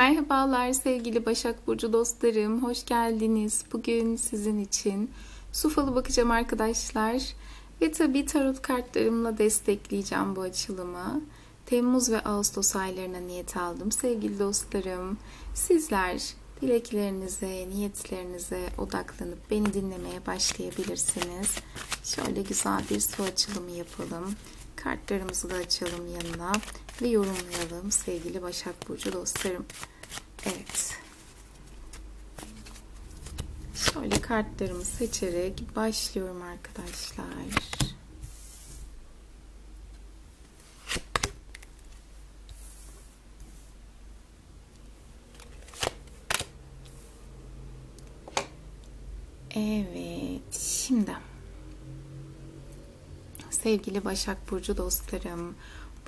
Merhabalar sevgili Başak Burcu dostlarım. Hoş geldiniz. Bugün sizin için su bakacağım arkadaşlar. Ve tabii tarot kartlarımla destekleyeceğim bu açılımı. Temmuz ve Ağustos aylarına niyet aldım sevgili dostlarım. Sizler dileklerinize, niyetlerinize odaklanıp beni dinlemeye başlayabilirsiniz. Şöyle güzel bir su açılımı yapalım. Kartlarımızı da açalım yanına ve yorumlayalım sevgili Başak Burcu dostlarım. Evet. Şöyle kartlarımı seçerek başlıyorum arkadaşlar. Evet, şimdi sevgili Başak Burcu dostlarım,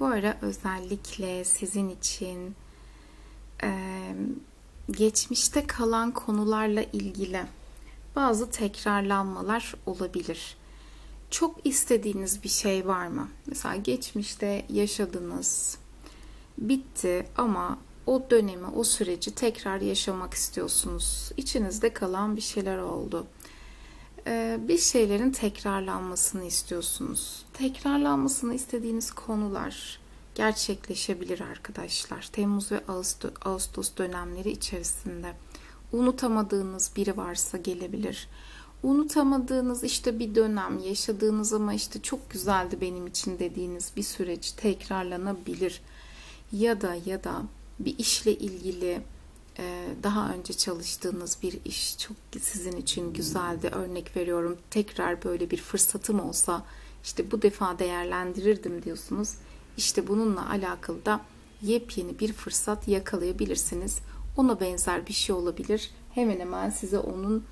bu ara özellikle sizin için geçmişte kalan konularla ilgili bazı tekrarlanmalar olabilir. Çok istediğiniz bir şey var mı? Mesela geçmişte yaşadınız, bitti ama o dönemi, o süreci tekrar yaşamak istiyorsunuz. İçinizde kalan bir şeyler oldu. Ee, bir şeylerin tekrarlanmasını istiyorsunuz. Tekrarlanmasını istediğiniz konular gerçekleşebilir arkadaşlar. Temmuz ve Ağustos dönemleri içerisinde unutamadığınız biri varsa gelebilir. Unutamadığınız işte bir dönem yaşadığınız ama işte çok güzeldi benim için dediğiniz bir süreç tekrarlanabilir. Ya da ya da bir işle ilgili daha önce çalıştığınız bir iş çok sizin için güzeldi. Örnek veriyorum tekrar böyle bir fırsatım olsa işte bu defa değerlendirirdim diyorsunuz. İşte bununla alakalı da yepyeni bir fırsat yakalayabilirsiniz. Ona benzer bir şey olabilir. Hemen hemen size onun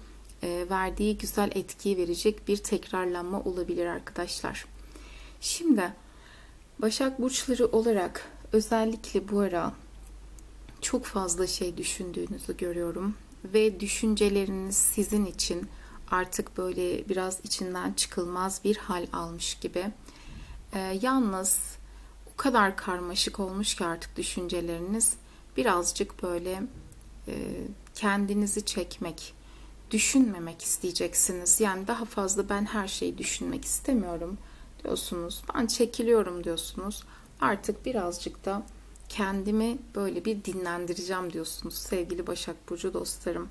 e, verdiği güzel etkiyi verecek bir tekrarlanma olabilir arkadaşlar. Şimdi Başak burçları olarak özellikle bu ara çok fazla şey düşündüğünüzü görüyorum ve düşünceleriniz sizin için artık böyle biraz içinden çıkılmaz bir hal almış gibi. Ee, yalnız o kadar karmaşık olmuş ki artık düşünceleriniz birazcık böyle e, kendinizi çekmek, düşünmemek isteyeceksiniz. Yani daha fazla ben her şeyi düşünmek istemiyorum diyorsunuz. Ben çekiliyorum diyorsunuz. Artık birazcık da kendimi böyle bir dinlendireceğim diyorsunuz sevgili Başak Burcu dostlarım.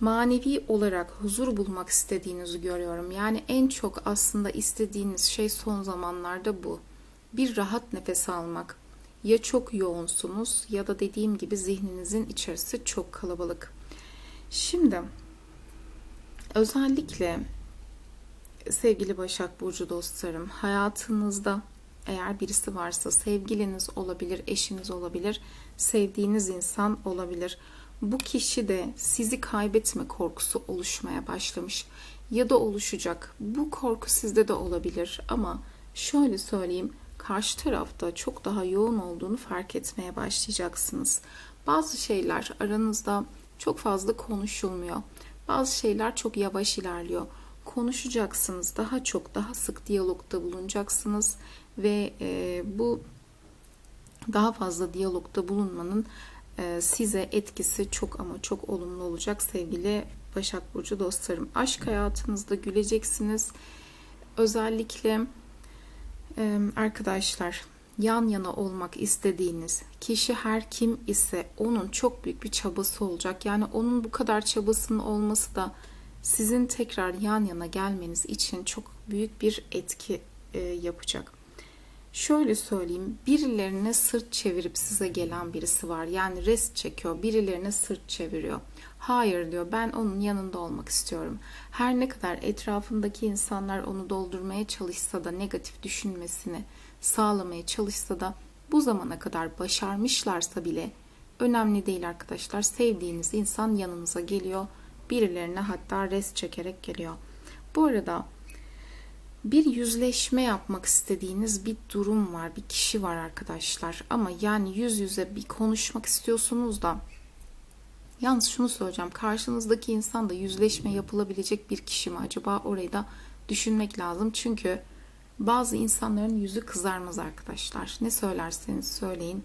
Manevi olarak huzur bulmak istediğinizi görüyorum. Yani en çok aslında istediğiniz şey son zamanlarda bu. Bir rahat nefes almak. Ya çok yoğunsunuz ya da dediğim gibi zihninizin içerisi çok kalabalık. Şimdi özellikle sevgili Başak Burcu dostlarım hayatınızda eğer birisi varsa sevgiliniz olabilir, eşiniz olabilir, sevdiğiniz insan olabilir. Bu kişi de sizi kaybetme korkusu oluşmaya başlamış ya da oluşacak. Bu korku sizde de olabilir ama şöyle söyleyeyim karşı tarafta çok daha yoğun olduğunu fark etmeye başlayacaksınız. Bazı şeyler aranızda çok fazla konuşulmuyor. Bazı şeyler çok yavaş ilerliyor. Konuşacaksınız. Daha çok, daha sık diyalogda bulunacaksınız ve e, bu daha fazla diyalogda bulunmanın e, size etkisi çok ama çok olumlu olacak sevgili Başak Burcu dostlarım. Aşk hayatınızda güleceksiniz. Özellikle e, arkadaşlar yan yana olmak istediğiniz kişi her kim ise onun çok büyük bir çabası olacak. Yani onun bu kadar çabasının olması da sizin tekrar yan yana gelmeniz için çok büyük bir etki e, yapacak. Şöyle söyleyeyim, birilerine sırt çevirip size gelen birisi var. Yani rest çekiyor, birilerine sırt çeviriyor. Hayır diyor, ben onun yanında olmak istiyorum. Her ne kadar etrafındaki insanlar onu doldurmaya çalışsa da negatif düşünmesini sağlamaya çalışsa da bu zamana kadar başarmışlarsa bile önemli değil arkadaşlar. Sevdiğiniz insan yanınıza geliyor. Birilerine hatta rest çekerek geliyor. Bu arada bir yüzleşme yapmak istediğiniz bir durum var, bir kişi var arkadaşlar. Ama yani yüz yüze bir konuşmak istiyorsunuz da yalnız şunu söyleyeceğim. Karşınızdaki insan da yüzleşme yapılabilecek bir kişi mi acaba? Orayı da düşünmek lazım. Çünkü bazı insanların yüzü kızarmaz arkadaşlar. Ne söylerseniz söyleyin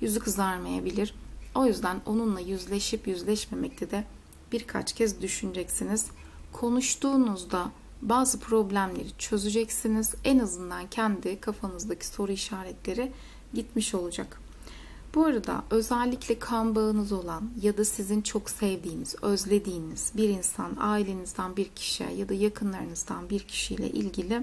yüzü kızarmayabilir. O yüzden onunla yüzleşip yüzleşmemekte de birkaç kez düşüneceksiniz. Konuştuğunuzda bazı problemleri çözeceksiniz. En azından kendi kafanızdaki soru işaretleri gitmiş olacak. Bu arada özellikle kan bağınız olan ya da sizin çok sevdiğiniz, özlediğiniz bir insan, ailenizden bir kişi ya da yakınlarınızdan bir kişiyle ilgili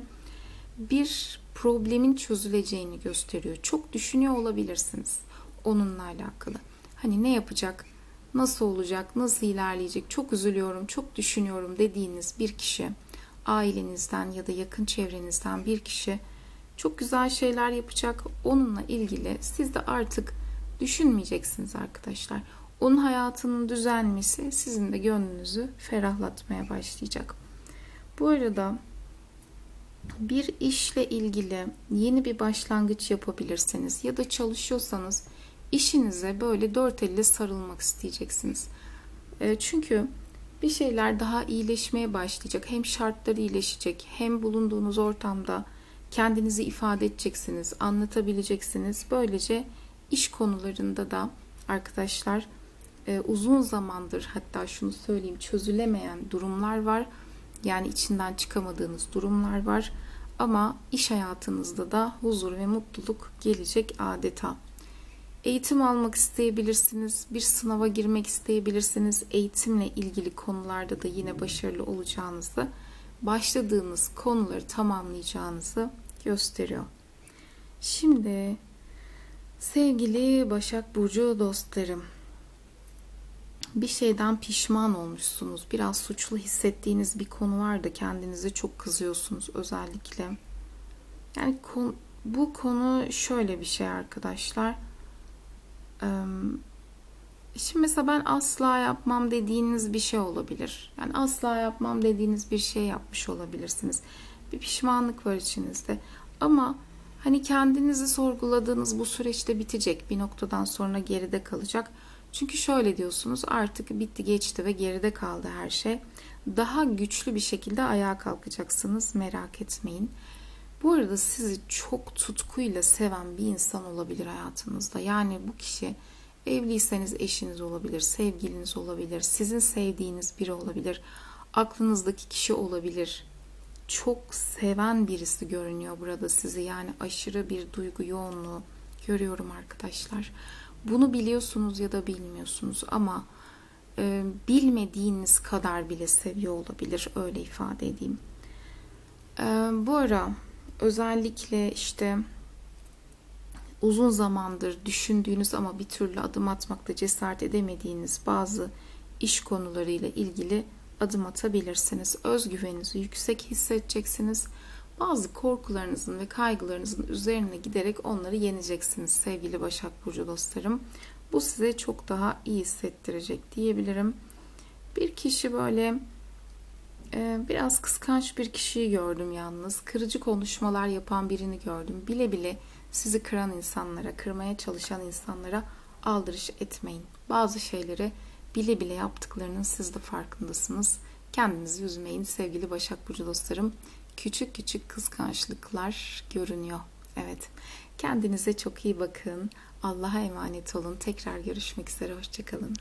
bir problemin çözüleceğini gösteriyor. Çok düşünüyor olabilirsiniz onunla alakalı. Hani ne yapacak, nasıl olacak, nasıl ilerleyecek, çok üzülüyorum, çok düşünüyorum dediğiniz bir kişi, ailenizden ya da yakın çevrenizden bir kişi çok güzel şeyler yapacak. Onunla ilgili siz de artık düşünmeyeceksiniz arkadaşlar. Onun hayatının düzelmesi sizin de gönlünüzü ferahlatmaya başlayacak. Bu arada bir işle ilgili yeni bir başlangıç yapabilirsiniz ya da çalışıyorsanız işinize böyle dört elle sarılmak isteyeceksiniz. E, çünkü bir şeyler daha iyileşmeye başlayacak. Hem şartları iyileşecek hem bulunduğunuz ortamda kendinizi ifade edeceksiniz, anlatabileceksiniz. Böylece iş konularında da arkadaşlar e, uzun zamandır hatta şunu söyleyeyim çözülemeyen durumlar var. Yani içinden çıkamadığınız durumlar var. Ama iş hayatınızda da huzur ve mutluluk gelecek adeta. Eğitim almak isteyebilirsiniz, bir sınava girmek isteyebilirsiniz. Eğitimle ilgili konularda da yine başarılı olacağınızı, başladığınız konuları tamamlayacağınızı gösteriyor. Şimdi sevgili Başak Burcu dostlarım, bir şeyden pişman olmuşsunuz. Biraz suçlu hissettiğiniz bir konu var da kendinize çok kızıyorsunuz özellikle. Yani bu konu şöyle bir şey arkadaşlar. Şimdi mesela ben asla yapmam dediğiniz bir şey olabilir. Yani asla yapmam dediğiniz bir şey yapmış olabilirsiniz. Bir pişmanlık var içinizde. Ama hani kendinizi sorguladığınız bu süreçte bitecek. Bir noktadan sonra geride kalacak. Çünkü şöyle diyorsunuz artık bitti geçti ve geride kaldı her şey. Daha güçlü bir şekilde ayağa kalkacaksınız merak etmeyin. Bu arada sizi çok tutkuyla seven bir insan olabilir hayatınızda. Yani bu kişi evliyseniz eşiniz olabilir, sevgiliniz olabilir, sizin sevdiğiniz biri olabilir, aklınızdaki kişi olabilir. Çok seven birisi görünüyor burada sizi. Yani aşırı bir duygu yoğunluğu görüyorum arkadaşlar. Bunu biliyorsunuz ya da bilmiyorsunuz ama e, bilmediğiniz kadar bile seviyor olabilir. Öyle ifade edeyim. E, bu ara özellikle işte uzun zamandır düşündüğünüz ama bir türlü adım atmakta cesaret edemediğiniz bazı iş konularıyla ilgili adım atabilirsiniz. Özgüveninizi yüksek hissedeceksiniz. Bazı korkularınızın ve kaygılarınızın üzerine giderek onları yeneceksiniz sevgili Başak Burcu dostlarım. Bu size çok daha iyi hissettirecek diyebilirim. Bir kişi böyle biraz kıskanç bir kişiyi gördüm yalnız. Kırıcı konuşmalar yapan birini gördüm. Bile bile sizi kıran insanlara, kırmaya çalışan insanlara aldırış etmeyin. Bazı şeyleri bile bile yaptıklarının siz de farkındasınız. Kendinizi üzmeyin sevgili Başak Burcu dostlarım küçük küçük kıskançlıklar görünüyor. Evet. Kendinize çok iyi bakın. Allah'a emanet olun. Tekrar görüşmek üzere. Hoşçakalın.